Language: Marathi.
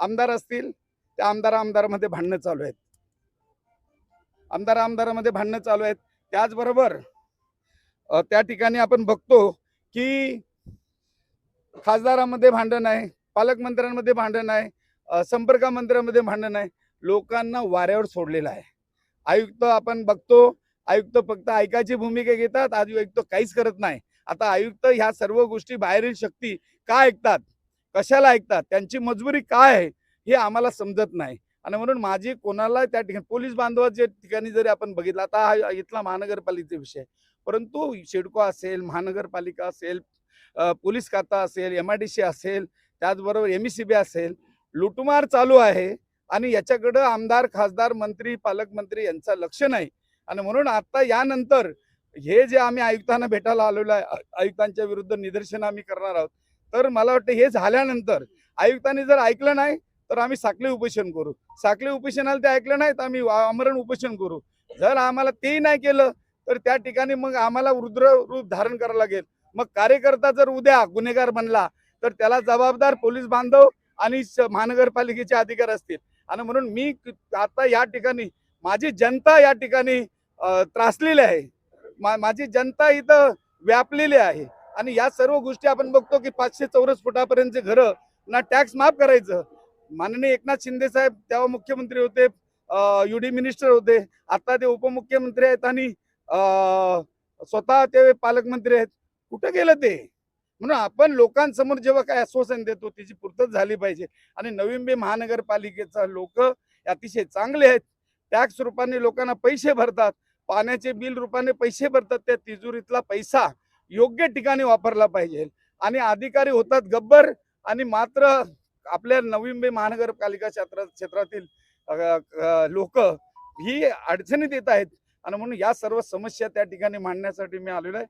आमदार असतील त्या आमदार आमदारामध्ये भांडणं चालू आहेत. आमदार आमदारामध्ये भांडणं चालू आहेत. त्याचबरोबर त्या ठिकाणी आपण बघतो की खासदारामध्ये भांडण आहे पालकमंत्र्यांमध्ये भांडण आहे संपर्क मंत्र्यांमध्ये भांडण आहे. लोकांना वाऱ्यावर सोडलेलं आहे. आयुक्त आपण बघतो आयुक्त फक्त ऐकायची भूमिका घेतात आयुक्त काहीच करत नाही. आता आयुक्त ह्या सर्व गोष्टी बाहेरील शक्ती का ऐकतात? कशाला ऐकतात? त्यांची मजबुरी काय आहे? हे आम्हाला समजत नाही. आणि म्हणून माझी कोणाला त्या ठिकाणी पोलीस बांधवाच्या ठिकाणी जरी आपण बघितलं आता हा इथला महानगरपालिकेचा विषय परंतु शिडको असेल महानगरपालिका असेल पोलीस खाता असेल एम आय डी सी असेल त्याचबरोबर एम ई सी बी असेल लुटमार चालू आहे. आणि याच्याकडं आमदार खासदार मंत्री पालकमंत्री यांचं लक्ष नाही. आणि म्हणून आता यानंतर हे जे आम्ही आयुक्तांना भेटायला आलेलो आहे आयुक्तांच्या विरुद्ध निदर्शन आम्ही करणार आहोत तर मला वाटतं हे झाल्यानंतर आयुक्तांनी जर ऐकलं नाही तर आम्ही साखळी उपोषण करू. साखळी उपोषणाला ते ऐकलं नाही तर आम्ही आमरण उपोषण करू. जर आम्हाला तेही नाही केलं तर त्या ठिकाणी मग आम्हाला रुद्र रूप धारण करावं लागेल. मग कार्यकर्ता जर उद्या गुन्हेगार बनला तर त्याला जबाबदार पोलीस बांधव आणि महानगरपालिकेचे अधिकार असतील. आणि म्हणून मी आता या ठिकाणी माझी जनता या ठिकाणी त्रासलेली आहे. मा- माझी जनता इथं व्यापलेली आहे. आणि या सर्व गोष्टी आपण बघतो की पाचशे चौरस फुटापर्यंतचे घरं ना टॅक्स माफ करायचं. माननीय एकनाथ शिंदे साहेब तेव्हा मुख्यमंत्री होते युडी मिनिस्टर होते. आता ते उपमुख्यमंत्री आहेत आणि अ, स्वतः ते पालकमंत्री आहेत. कुठं गेलं ते? म्हणून आपण लोकांसमोर जेव्हा काय आश्वासन देतो त्याची पूर्तता झाली पाहिजे. आणि नवी मुंबई महानगरपालिकेचा लोक अतिशय चांगले आहेत. टॅक्स रूपाने लोकांना पैसे भरतात. पाण्याचे बिल रूपाने पैसे भरतात. त्या तिजोरीतला पैसा योग्य ठिकाणी वापरला पाहिजे. आणि अधिकारी होतात गब्बर आणि मात्र आपल्या नवी मुंबई महानगरपालिका क्षेत्र क्षेत्रातील लोक ही अडचणीत येत आहेत. आणि म्हणून या सर्व समस्या त्या ठिकाणी मांडण्यासाठी मी आलेलो आहे.